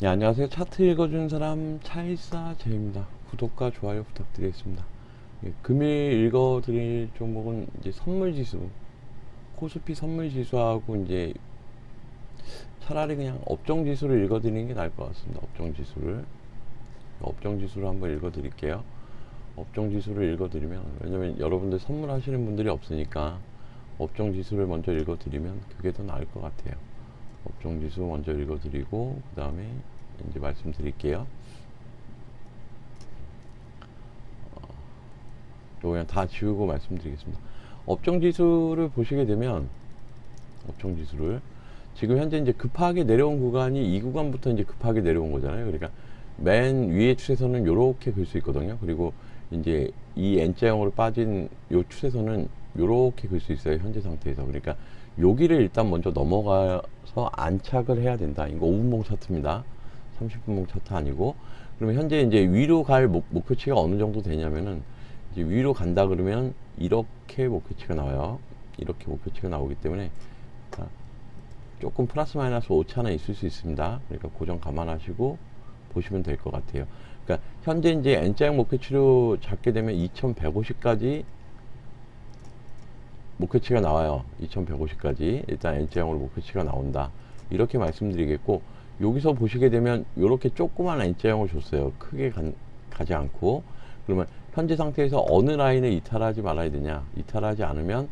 네, 안녕하세요. 차트 읽어주는 사람 차일사 제입니다. 구독과 좋아요 부탁드리겠습니다. 예, 금일 읽어드릴 종목은 이제 선물지수, 코스피 선물지수하고 이제 차라리 그냥 업종지수를 읽어드리는 게 나을 것 같습니다. 업종지수를 업종지수를 한번 읽어드릴게요. 업종지수를 읽어드리면 왜냐면 여러분들 선물하시는 분들이 없으니까 업종지수를 먼저 읽어드리면 그게 더 나을 것 같아요. 업종지수 먼저 읽어드리고 그 다음에 이제 말씀드릴게요. 어, 이거 그냥 다 지우고 말씀드리겠습니다. 업종지수를 보시게 되면 업종지수를 지금 현재 이제 급하게 내려온 구간이 이 구간부터 이제 급하게 내려온 거잖아요. 그러니까 맨 위에 추세선은 이렇게 글수 있거든요. 그리고 이제 이 N자형으로 빠진 요 추세선은 요렇게 글 수 있어요. 현재 상태에서. 그러니까 여기를 일단 먼저 넘어가서 안착을 해야 된다. 이거 5분봉 차트입니다. 30분봉 차트 아니고. 그러면 현재 이제 위로 갈 목, 목표치가 어느 정도 되냐면은 이제 위로 간다 그러면 이렇게 목표치가 나와요. 이렇게 목표치가 나오기 때문에 자, 조금 플러스 마이너스 오차는 있을 수 있습니다. 그러니까 고정 감안하시고 보시면 될 것 같아요. 그러니까 현재 이제 N자형 목표치로 잡게 되면 2150까지 목표치가 나와요. 2150까지 일단 N자형으로 목표치가 나온다. 이렇게 말씀드리겠고 여기서 보시게 되면 이렇게 조그만 N자형을 줬어요. 크게 간- 가지 않고 그러면 현재 상태에서 어느 라인을 이탈하지 말아야 되냐 이탈하지 않으면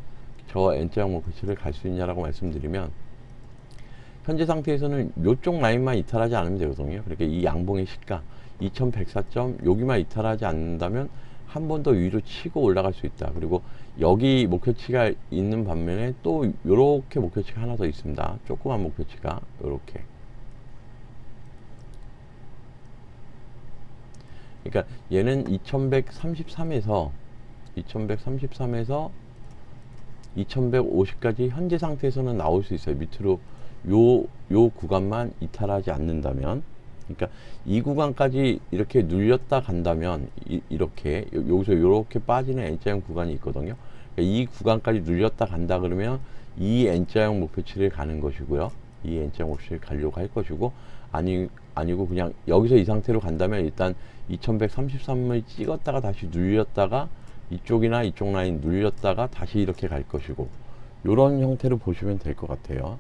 저 N자형 목표치를 갈 수 있냐라고 말씀드리면 현재 상태에서는 이쪽 라인만 이탈하지 않으면 되거든요. 그러니까 이 양봉의 시가 2104점 여기만 이탈하지 않는다면 한 번 더 위로 치고 올라갈 수 있다. 그리고 여기 목표치가 있는 반면에 또 이렇게 목표치가 하나 더 있습니다. 조그만 목표치가 이렇게. 그러니까 얘는 2133에서 2133에서 2150까지 현재 상태에서는 나올 수 있어요. 밑으로 요, 요 구간만 이탈하지 않는다면. 그러니까 이 구간까지 이렇게 눌렸다 간다면 이, 렇게 여기서 이렇게 빠지는 N자형 구간이 있거든요. 그러니까 이 구간까지 눌렸다 간다 그러면 이 N자형 목표치를 가는 것이고요. 이 N자형 목표치를 가려고 할 것이고 아니 아니고 그냥 여기서 이 상태로 간다면 일단 2133을 찍었다가 다시 눌렸다가 이쪽이나 이쪽 라인 눌렸다가 다시 이렇게 갈 것이고 요런 형태로 보시면 될 것 같아요.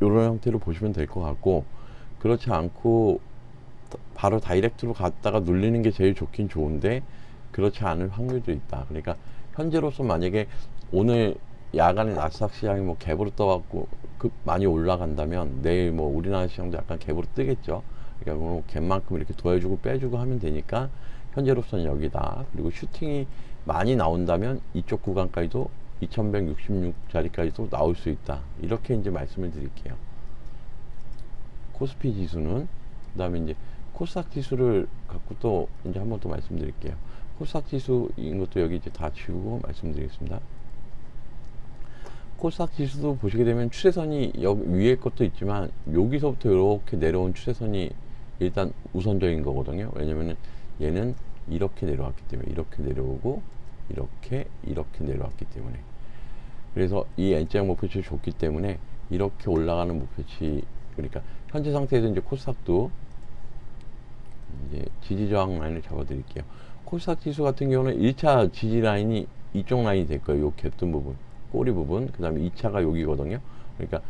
요런 형태로 보시면 될 것 같고 그렇지 않고 바로 다이렉트로 갔다가 눌리는 게 제일 좋긴 좋은데 그렇지 않을 확률도 있다. 그러니까 현재로서 만약에 오늘 야간에 나스닥 시장이 뭐 갭으로 떠갖고 그 많이 올라간다면 내일 뭐 우리나라 시장도 약간 갭으로 뜨겠죠. 그러니까 뭐 갭만큼 이렇게 도와주고 빼주고 하면 되니까 현재로서는 여기다. 그리고 슈팅이 많이 나온다면 이쪽 구간까지도 2166자리까지도 나올 수 있다. 이렇게 이제 말씀을 드릴게요. 코스피 지수는 그다음에 이제 코스닥 지수를 갖고 또 이제 한번더 말씀드릴게요. 코스닥 지수인 것도 여기 이제 다 지우고 말씀드리겠습니다. 코스닥 지수도 보시게 되면 추세선이 여기 위에 것도 있지만 여기서부터 이렇게 내려온 추세선이 일단 우선적인 거거든요. 왜냐면은 얘는 이렇게 내려왔기 때문에 이렇게 내려오고 이렇게 이렇게 내려왔기 때문에 그래서 이 N자형 목표치를 줬기 때문에 이렇게 올라가는 목표치 그러니까 현재 상태에서 이제 코스닥도 이제 지지 저항 라인을 잡아 드릴게요. 코스닥 지수 같은 경우는 1차 지지 라인이 이쪽 라인이 될 거예요. 요 갭든 부분, 꼬리 부분. 그 다음에 2차가 여기거든요. 그러니까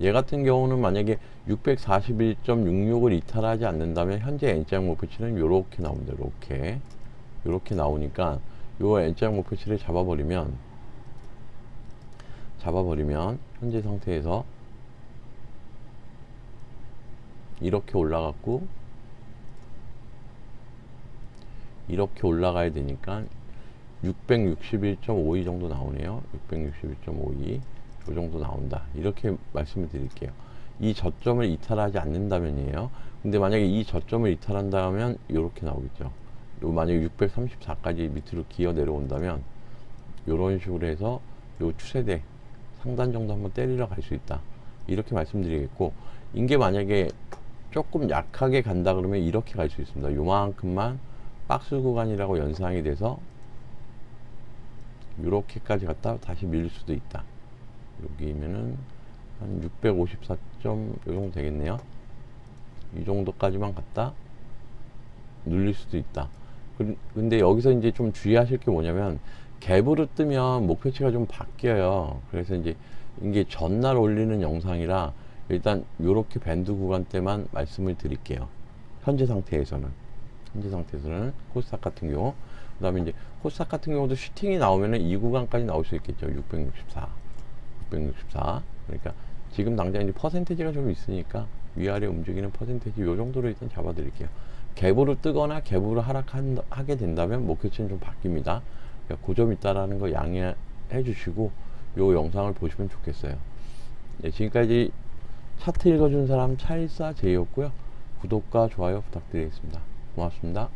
얘 같은 경우는 만약에 641.66을 이탈하지 않는다면 현재 N자형 목표치는 요렇게 나옵니다. 요렇게. 요렇게 나오니까 요 N자형 목표치를 잡아버리면 잡아버리면 현재 상태에서 이렇게 올라갔고 이렇게 올라가야 되니까 661.52 정도 나오네요. 661.52. 요 정도 나온다. 이렇게 말씀을 드릴게요. 이 저점을 이탈하지 않는다면이에요. 근데 만약에 이 저점을 이탈한다면 이렇게 나오겠죠. 요 만약에 634까지 밑으로 기어 내려온다면 이런 식으로 해서 요 추세대 상단 정도 한번 때리러 갈 수 있다. 이렇게 말씀드리겠고 이게 만약에 조금 약하게 간다 그러면 이렇게 갈 수 있습니다. 요만큼만 박스 구간이라고 연상이 돼서 이렇게까지 갔다 다시 밀릴 수도 있다. 여기면은 한 654점 요 정도 되겠네요. 이 정도까지만 갔다 눌릴 수도 있다. 그- 근데 여기서 이제 좀 주의하실 게 뭐냐면 갭으로 뜨면 목표치가 좀 바뀌어요. 그래서 이제 이게 전날 올리는 영상이라 일단 요렇게 밴드 구간 때만 말씀을 드릴게요. 현재 상태에서는 현재 상태에서는 코스닥 같은 경우 그 다음에 이제 코스닥 같은 경우도 슈팅이 나오면은 이 구간까지 나올 수 있겠죠. 664 664 그러니까 지금 당장 이제 퍼센테이지가 좀 있으니까 위아래 움직이는 퍼센테이지 요 정도로 일단 잡아 드릴게요. 갭으로 뜨거나 갭으로 하락하게 된다면 목표치는 좀 바뀝니다. 그러니까 고점 있다라는 거 양해해 주시고 요 영상을 보시면 좋겠어요. 네, 지금까지 차트 읽어준 사람 차일사 제이였고요. 구독과 좋아요 부탁드리겠습니다. 고맙습니다.